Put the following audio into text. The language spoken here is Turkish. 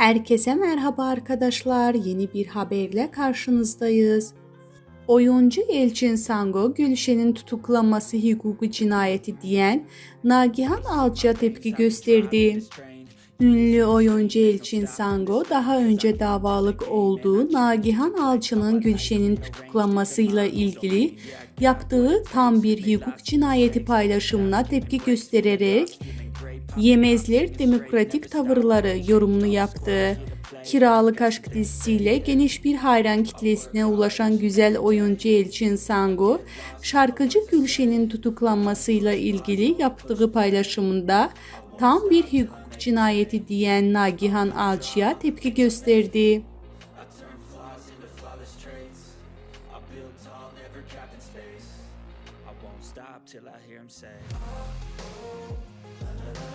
Herkese merhaba arkadaşlar. Yeni bir haberle karşınızdayız. Oyuncu Elçin Sango, Gülşen'in tutuklanması hukuku cinayeti diyen Nagihan Alçı'ya tepki gösterdi. Ünlü oyuncu Elçin Sango daha önce davalık olduğu Nagihan Alçı'nın Gülşen'in tutuklanmasıyla ilgili yaptığı tam bir hukuk cinayeti paylaşımına tepki göstererek Yemezler demokratik tavırları yorumunu yaptı. Kiralık Aşk dizisiyle geniş bir hayran kitlesine ulaşan güzel oyuncu Elçin Sangu, şarkıcı Gülşen'in tutuklanmasıyla ilgili yaptığı paylaşımında tam bir hukuk cinayeti diyen Nagihan Alçı'ya tepki gösterdi. till I hear him say, oh, oh, la, la, la.